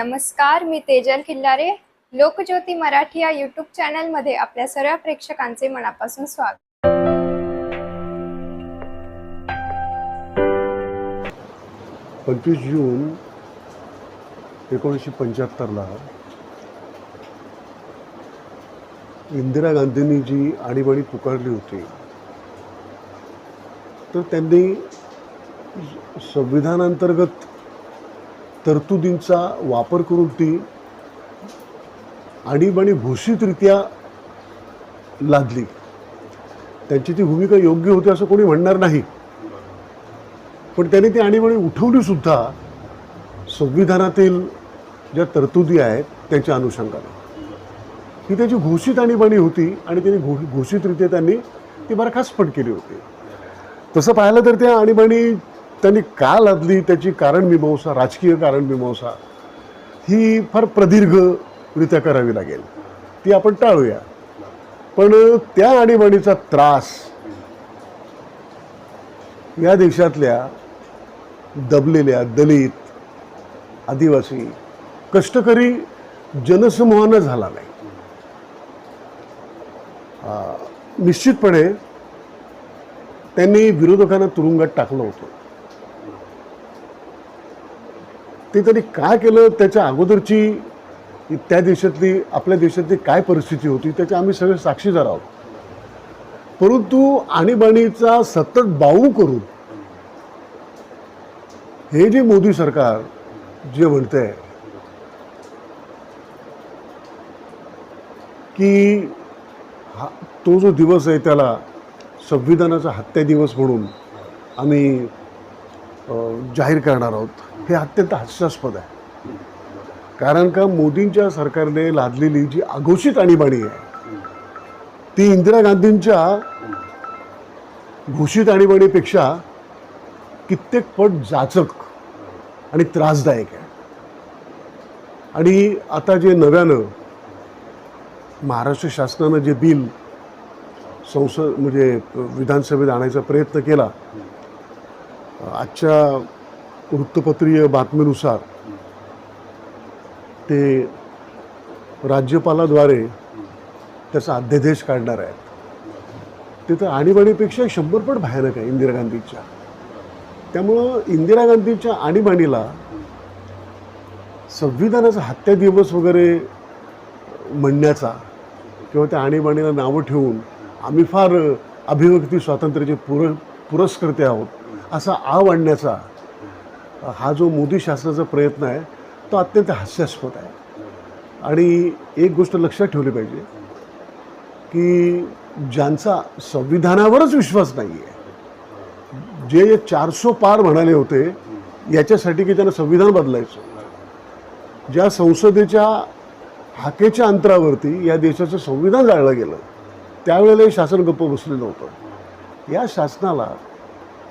नमस्कार मी तेजल किल्लारे लोकज्योती मराठी या यूट्यूब चॅनलमध्ये आपल्या सर्व प्रेक्षकांचे मनापासून स्वागत. पंचवीस जून एकोणीसशे पंच्याहत्तरला इंदिरा गांधींनी जी आणीबाणी पुकारली होती तर त्यांनी संविधानांतर्गत तरतुदींचा वापर करून ती आणीबाणी घोषितरित्या लादली. त्यांची ती भूमिका योग्य होती असं कोणी म्हणणार नाही. पण त्यांनी ती आणीबाणी उठवली सुद्धा संविधानातील ज्या तरतुदी आहेत त्यांच्या अनुषंगाने. ही त्याची घोषित आणीबाणी होती आणि त्यांनी घो घोषितरित्या त्यांनी ती बरखास्त पण केली होती. तसं पाहिलं तर त्या आणीबाणी त्यांनी का लादली? त्याची कारणमीमांसा राजकीय कारणमीमांसा ही फार प्रदीर्घरित्या करावी लागेल. ती आपण टाळूया. पण त्या आणीबाणीचा त्रास या देशातल्या दबलेल्या दलित आदिवासी कष्टकरी जनसमूहानं झाला नाही. निश्चितपणे त्यांनी विरोधकांना तुरुंगात टाकलं होतं. ते त्यांनी काय केलं त्याच्या अगोदरची त्या देशातली आपल्या देशातली काय परिस्थिती होती त्याचे आम्ही सगळे साक्षीदार आहोत. परंतु आणीबाणीचा सतत बाऊ करून हे जे मोदी सरकार जे म्हणतंय की हा तो जो दिवस आहे त्याला संविधानाचा हत्या दिवस म्हणून आम्ही जाहीर करणार आहोत हे अत्यंत हास्यास्पद आहे. कारण का मोदींच्या सरकारने लादलेली जी आघोषित आणीबाणी आहे ती इंदिरा गांधींच्या घोषित आणीबाणीपेक्षा कित्येक पट जाचक आणि त्रासदायक आहे. आणि आता जे नव्यानं महाराष्ट्र शासनानं जे बिल संसद म्हणजे विधानसभेत आणायचा प्रयत्न केला आजच्या वृत्तपत्रीय बातमीनुसार ते राज्यपालाद्वारे त्याचा अध्यादेश काढणार आहेत. ते तर आणीबाणीपेक्षा शंभर पट भयानक आहे इंदिरा गांधीच्या. त्यामुळं इंदिरा गांधीच्या आणीबाणीला संविधानाचा हत्या दिवस वगैरे म्हणण्याचा किंवा त्या आणीबाणीला नावं ठेवून आम्ही फार अभिव्यक्ती स्वातंत्र्याचे पुर पुरस्कर्ते आहोत. असा आव आणण्याचा हा जो मोदी शासनाचा प्रयत्न आहे तो अत्यंत हास्यास्पद आहे. आणि एक गोष्ट लक्षात ठेवली पाहिजे की ज्यांचा संविधानावरच विश्वास नाही आहे जे चारसो पार म्हणाले होते याच्यासाठी की त्यांना संविधान बदलायचं. ज्या संसदेच्या हाकेच्या अंतरावरती या देशाचं संविधान जाळलं गेलं त्यावेळेला हे शासन गप्प बसलेलं होतं. या शासनाला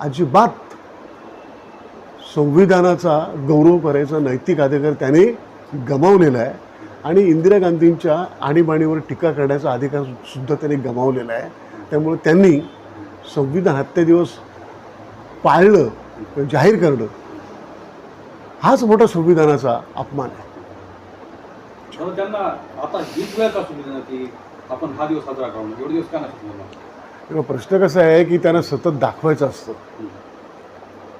अजिबात संविधानाचा गौरव करायचा नैतिक अधिकार त्याने गमावलेला आहे. आणि इंदिरा गांधींच्या आणीबाणीवर टीका करण्याचा अधिकार सुद्धा त्याने गमावलेला आहे. त्यामुळे त्यांनी संविधान हत्या दिवस पाळलं जाहीर करणं हाच मोठा संविधानाचा अपमान आहे. त्यांना आता हीच वेळ का आपण हा दिवस साजरा एवढे दिवस का नाही तेव्हा प्रश्न कसा आहे की त्यांना सतत दाखवायचं असतं?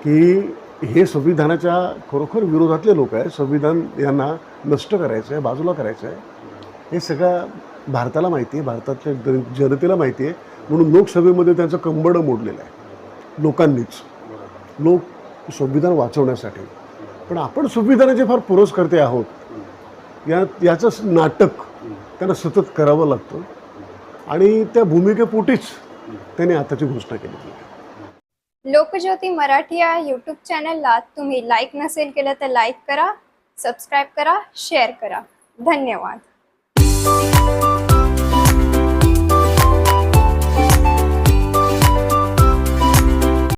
की हे संविधानाच्या खरोखर विरोधातले लोक आहे संविधान यांना नष्ट करायचं आहे बाजूला करायचं आहे हे सगळ्या भारताला माहिती आहे भारतातल्या जन- जनतेला माहिती आहे. म्हणून लोकसभेमध्ये त्यांचं कंबडं मोडलेलं आहे. लोकांनीच. लोक संविधान वाचवण्यासाठी. पण आपण संविधानाचे फार पुरस्कर्ते आहोत. या याचं नाटक त्यांना सतत करावं लागतं. आणि त्या भूमिकेपोटीच त्यांनी आताची घोषणा केली. लोकज्योती मराठी या यूट्यूब चॅनलला तुम्ही लाईक नसेल केलं तर लाईक करा सबस्क्राईब करा शेअर करा. धन्यवाद.